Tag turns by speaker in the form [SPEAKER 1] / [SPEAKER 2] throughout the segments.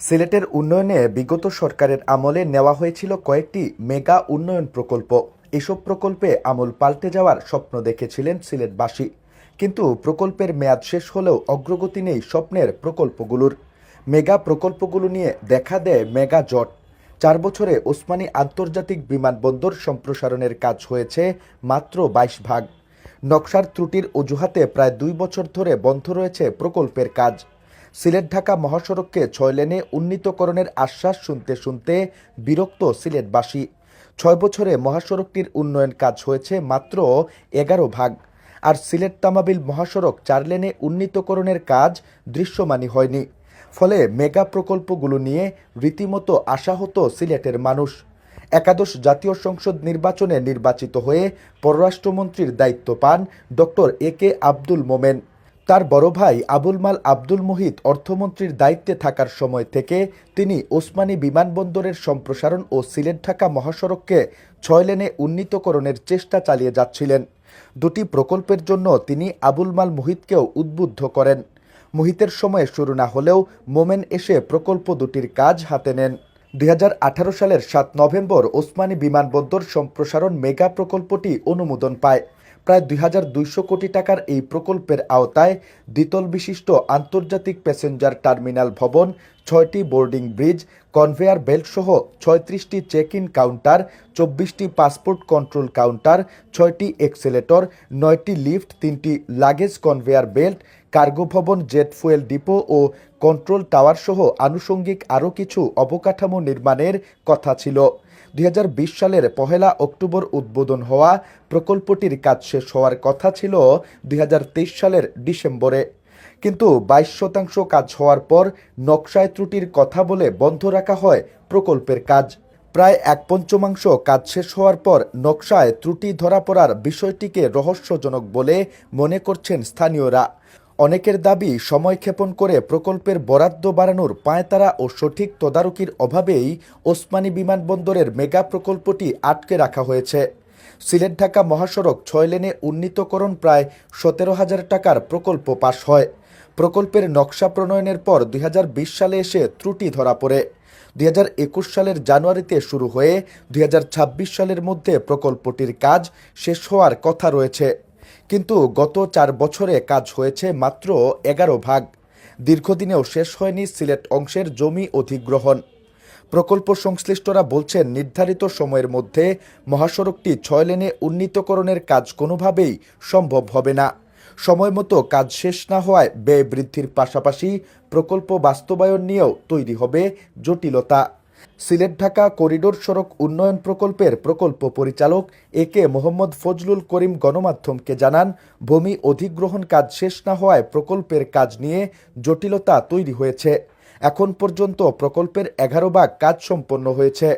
[SPEAKER 1] সিলেটের উন্নয়নে বিগত সরকারের আমলে নেওয়া হয়েছিল কয়েকটি মেগা উন্নয়ন প্রকল্প। এসব প্রকল্পে আমল পাল্টে যাওয়ার স্বপ্ন দেখেছিলেন সিলেটবাসী। কিন্তু প্রকল্পের মেয়াদ শেষ হলেও অগ্রগতি নেই স্বপ্নের প্রকল্পগুলোর। মেগা প্রকল্পগুলো নিয়ে দেখা দেয় মেগা জট। চার বছরে ওসমানী আন্তর্জাতিক বিমানবন্দর সম্প্রসারণের কাজ হয়েছে মাত্র বাইশ ভাগ। নকশার ত্রুটির অজুহাতে প্রায় দুই বছর ধরে বন্ধ রয়েছে প্রকল্পের কাজ। সিলেট ঢাকা মহাসড়ককে ছয় লেনে উন্নীতকরণের আশ্বাস শুনতে শুনতে বিরক্ত সিলেটবাসী। ছয় বছরে মহাসড়কটির উন্নয়ন কাজ হয়েছে মাত্র এগারো ভাগ। আর সিলেট তামাবিল মহাসড়ক চার লেনে উন্নীতকরণের কাজ দৃশ্যমানই হয়নি। ফলে মেগা প্রকল্পগুলো নিয়ে রীতিমতো আশাহত সিলেটের মানুষ। একাদশ জাতীয় সংসদ নির্বাচনে নির্বাচিত হয়ে পররাষ্ট্রমন্ত্রীর দায়িত্ব পান ডক্টর এ কে আব্দুল মোমেন। তার বড় ভাই আবুল মাল আব্দুল মুহিত অর্থমন্ত্রীর দায়িত্বে থাকার সময় থেকে তিনি ওসমানী বিমানবন্দরের সম্প্রসারণ ও সিলেট ঢাকা মহাসড়ককে ছয় লেনে উন্নীতকরণের চেষ্টা চালিয়ে যাচ্ছিলেন। দুটি প্রকল্পের জন্য তিনি আবুল মাল মুহিতকেও উদ্বুদ্ধ করেন। মুহিতের সময়ে শুরু না হলেও মোমেন এসে প্রকল্প দুটির কাজ হাতে নেন। দু হাজার আঠারো সালের সাত নভেম্বর ওসমানী বিমানবন্দর সম্প্রসারণ মেগা প্রকল্পটি অনুমোদন পায়। প্রায় দুই হাজার দুইশো কোটি টাকার এই প্রকল্পের আওতায় দ্বিতল বিশিষ্ট আন্তর্জাতিক প্যাসেঞ্জার টার্মিনাল ভবন, ছয়টি বোর্ডিং ব্রিজ কনভেয়ার বেল্ট সহ ছয়ত্রিশটি চেক ইন কাউন্টার, চব্বিশটি পাসপোর্ট কন্ট্রোল কাউন্টার, ছয়টি এক্সেলেটর, নয়টি লিফট, তিনটি লাগেজ কনভেয়ার বেল্ট, কার্গো ভবন, জেট ফুয়েল ডিপো ও কন্ট্রোল টাওয়ার সহ আনুষঙ্গিক আরও কিছু অবকাঠামো নির্মাণের কথা ছিল। দুই হাজার বিশ সালের পহেলা অক্টোবর উদ্বোধন হওয়া প্রকল্পটির কাজ শেষ হওয়ার কথা ছিল দুই হাজার তেইশ সালের ডিসেম্বরে। কিন্তু বাইশ শতাংশ কাজ হওয়ার পর নকশায় ত্রুটির কথা বলে বন্ধ রাখা হয় প্রকল্পের কাজ। প্রায় এক পঞ্চমাংশ কাজ শেষ হওয়ার পর নকশায় ত্রুটি ধরা পড়ার বিষয়টিকে রহস্যজনক বলে মনে করছেন স্থানীয়রা। অনেকের দাবি, সময় ক্ষেপণ করে প্রকল্পের বরাদ্দ বাড়ানোর পায়তারা ও সঠিক তদারকির অভাবেই ওসমানী বিমানবন্দরের মেগা প্রকল্পটি আটকে রাখা হয়েছে। সিলেট ঢাকা মহাসড়ক ছয় লেনে উন্নীতকরণ প্রায় সতেরো হাজার টাকার প্রকল্প পাশ হয়। প্রকল্পের নকশা প্রণয়নের পর দুই হাজার বিশ সালে এসে ত্রুটি ধরা পড়ে। দুই হাজার একুশ সালের জানুয়ারিতে শুরু হয়ে দুই হাজার ছাব্বিশ সালের মধ্যে প্রকল্পটির কাজ শেষ হওয়ার কথা রয়েছে। কিন্তু গত চার বছরে কাজ হয়েছে মাত্র এগারো ভাগ। দীর্ঘদিনেও শেষ হয়নি সিলেট অংশের জমি অধিগ্রহণ। প্রকল্প সংশ্লিষ্টরা বলছেন, নির্ধারিত সময়ের মধ্যে মহাসড়কটি ছয় লেনে উন্নীতকরণের কাজ কোনোভাবেই সম্ভব হবে না। সময় মতো কাজ শেষ না হওয়ায় ব্যয় বৃদ্ধির পাশাপাশি প্রকল্প বাস্তবায়ন নিয়েও তৈরি হবে জটিলতা। সিলেট ঢাকা করিডোর সড়ক উন্নয়ন প্রকল্পের প্রকল্প পরিচালক এ কে মোহাম্মদ ফজলুল করিম গণমাধ্যমকে জানান, ভূমি অধিগ্রহণ কাজ শেষ না হওয়ায় প্রকল্পের কাজ নিয়ে জটিলতা তৈরি হয়েছে। এখন পর্যন্ত প্রকল্পের এগারো ভাগ কাজ সম্পন্ন হয়েছে।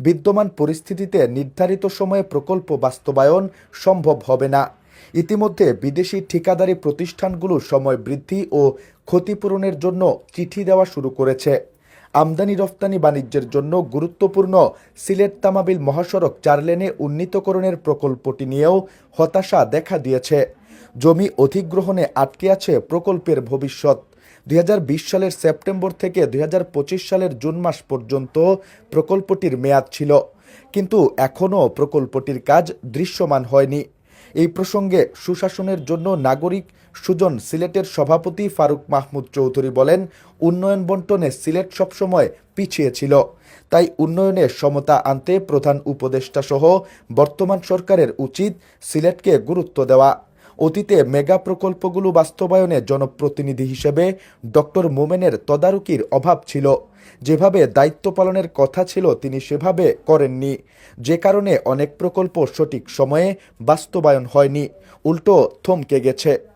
[SPEAKER 1] বিদ্যমান পরিস্থিতিতে নির্ধারিত সময়ে প্রকল্প বাস্তবায়ন সম্ভব হবে না। ইতিমধ্যে বিদেশি ঠিকাদারি প্রতিষ্ঠানগুলো সময় বৃদ্ধি ও ক্ষতিপূরণের জন্য চিঠি দেওয়া শুরু করেছে। আমদানি রফতানি বাণিজ্যের জন্য গুরুত্বপূর্ণ সিলেট তামাবিল মহাসড়ক চার লেনে উন্নীতকরণের প্রকল্পটি নিয়েও হতাশা দেখা দিয়েছে। জমি অধিগ্রহণে আটকে আছে প্রকল্পের ভবিষ্যৎ। দুই হাজার বিশ সালের সেপ্টেম্বর থেকে দুই হাজার পঁচিশ সালের জুন মাস পর্যন্ত প্রকল্পটির মেয়াদ ছিল। কিন্তু এখনও প্রকল্পটির কাজ দৃশ্যমান হয়নি। এই প্রসঙ্গে সুশাসনের জন্য নাগরিক সুজন সিলেটের সভাপতি ফারুক মাহমুদ চৌধুরী বলেন, উন্নয়ন বন্টনে সিলেট সবসময় পিছিয়ে ছিল। তাই উন্নয়নে সমতা আনতে প্রধান উপদেষ্টা সহ বর্তমান সরকারের উচিত সিলেটকে গুরুত্ব দেওয়া। অতীতে মেগা প্রকল্পগুলো বাস্তবায়নে জনপ্রতিনিধি হিসেবে ডক্টর মোমেনের তদারকির অভাব ছিল। যেভাবে দায়িত্ব পালনের কথা ছিল তিনি সেভাবে করেননি। যে কারণে অনেক প্রকল্প সঠিক সময়ে বাস্তবায়ন হয়নি। উল্টো থমকে গেছে।